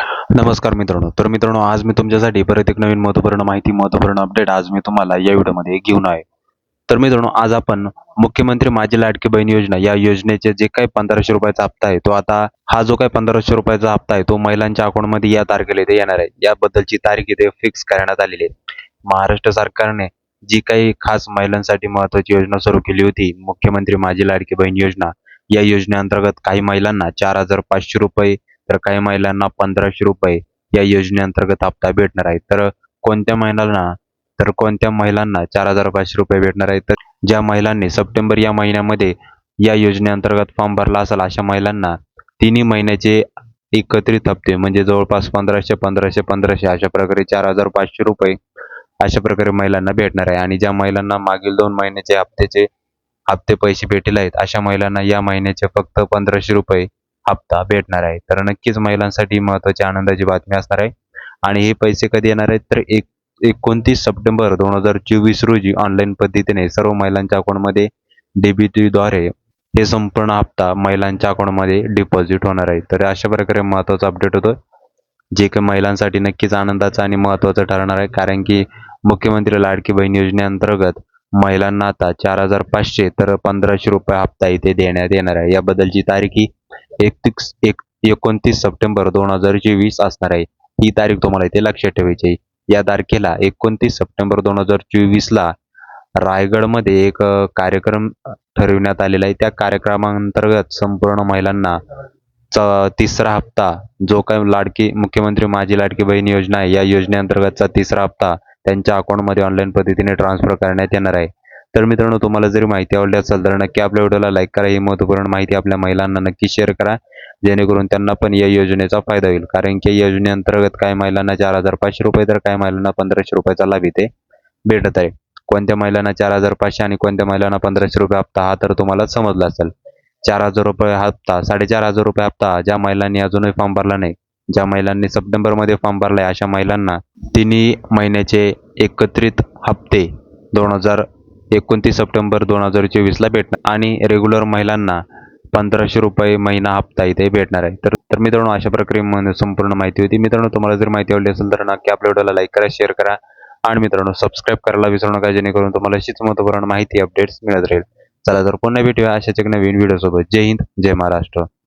नमस्कार मित्रांनो. तर मित्रांनो आज मी तुमच्यासाठी परत एक नवीन महत्त्वपूर्ण माहिती महत्त्वपूर्ण अपडेट आज मी तुम्हाला या व्हिडिओमध्ये घेऊन आहे. तर मित्रांनो आज आपण मुख्यमंत्री माझी लाडकी बहीण योजना या योजनेचे जे काही पंधराशे रुपयाचा हप्ता आहे तो आता हा जो काही पंधराशे रुपयाचा हप्ता आहे तो महिलांच्या अकाउंटमध्ये या तारखेला इथे येणार आहे. याबद्दलची तारीख इथे फिक्स करण्यात आलेली आहे. महाराष्ट्र सरकारने जी काही खास महिलांसाठी महत्त्वाची योजना सुरू केली होती मुख्यमंत्री माझी लाडकी बहीण योजना या योजनेअंतर्गत काही महिलांना चार हजार पाचशे रुपये तर काही महिलांना पंधराशे रुपये या योजनेअंतर्गत हप्ता भेटणार आहे. तर कोणत्या महिलांना तर कोणत्या महिलांना चार हजार पाचशे रुपये भेटणार आहे? तर ज्या महिलांनी सप्टेंबर या महिन्यामध्ये या योजनेअंतर्गत फॉर्म भरला असेल अशा महिलांना तिन्ही महिन्याचे एकत्रित हप्ते म्हणजे जवळपास पंधराशे पंधराशे पंधराशे अशा प्रकारे चार हजार पाचशे रुपये अशा प्रकारे महिलांना भेटणार आहे. आणि ज्या महिलांना मागील दोन महिन्याचे हप्त्याचे हप्ते पैसे भेटेल आहेत अशा महिलांना या महिन्याचे फक्त पंधराशे रुपये हप्ता भेटणार आहे. तर नक्कीच महिलांसाठी महत्वाची आनंदाची बातमी असणार आहे. आणि हे पैसे कधी येणार आहेत? तर एक एकोणतीस सप्टेंबर दोन हजार चोवीस रोजी ऑनलाईन पद्धतीने सर्व महिलांच्या अकाउंटमध्ये डेबिटद्वारे हे संपूर्ण हप्ता महिलांच्या अकाउंटमध्ये डिपॉझिट होणार आहे. तर अशा प्रकारे महत्त्वाचा अपडेट होतो जे काही महिलांसाठी नक्कीच आनंदाचं आणि महत्त्वाचं ठरणार आहे. कारण की मुख्यमंत्री लाडकी बहीण योजनेअंतर्गत महिलांना आता चार हजार पाचशे तर पंधराशे रुपये हप्ता इथे देण्यात येणार आहे. याबद्दलची तारीख ही एकतीस एक एकोणतीस सप्टेंबर दोन हजार चोवीस असणार आहे. ही तारीख तुम्हाला इथे लक्षात ठेवायची आहे. या तारखेला एकोणतीस सप्टेंबर दोन हजार चोवीसला रायगडमध्ये एक कार्यक्रम ठरविण्यात आलेला आहे. त्या कार्यक्रमांतर्गत संपूर्ण महिलांना तिसरा हप्ता जो काय लाडकी मुख्यमंत्री माझी लाडकी बहीण योजना आहे या योजनेअंतर्गतचा तिसरा हप्ता त्यांच्या अकाउंटमध्ये ऑनलाईन पद्धतीने ट्रान्सफर करण्यात येणार आहे. तर मित्रांनो तुम्हाला जरी माहिती आवडली असेल तर नक्की आपल्या व्हिडिओला लाईक करा. ही महत्त्वपूर्ण माहिती आपल्या महिलांना नक्की शेअर करा. जेणेकरून त्यांना पण या योजनेचा फायदा होईल. कारण की या योजनेअंतर्गत काही महिलांना चार हजार पाचशे रुपये तर काही महिलांना पंधराशे रुपयाचा लाभ इथे भेटत आहे. कोणत्या महिलांना चार हजार पाचशे आणि कोणत्या महिलांना पंधराशे रुपये हप्ता हा तर तुम्हाला समजला असेल. चार हजार रुपये हप्ता साडेचार हजार रुपये हप्ता ज्या महिलांनी अजूनही फॉर्म भरला नाही ज्या महिलांनी सप्टेंबरमध्ये फॉर्म भरला आहे अशा महिलांना तिन्ही महिन्याचे एकत्रित हप्ते दोन हजार एकोणतीस सप्टेंबर दोन हजार चोवीसला भेटणार आणि रेग्युलर महिलांना पंधराशे रुपये महिना हप्ता इथे भेटणार आहे. तर तर मित्रांनो अशा प्रकारे संपूर्ण माहिती होती. मित्रांनो तुम्हाला जर माहिती आवडली असेल तर नक्की आपल्या व्हिडिओला लाईक करा शेअर करा आणि मित्रांनो सबस्क्राईब करायला विसरू नका जेणेकरून तुम्हाला अशीच महत्त्वपूर्ण माहिती अपडेट्स मिळत राहील. चला तर पुन्हा भेटूया अशाच एक नवीन व्हिडिओसोबत जय हिंद जय महाराष्ट्र.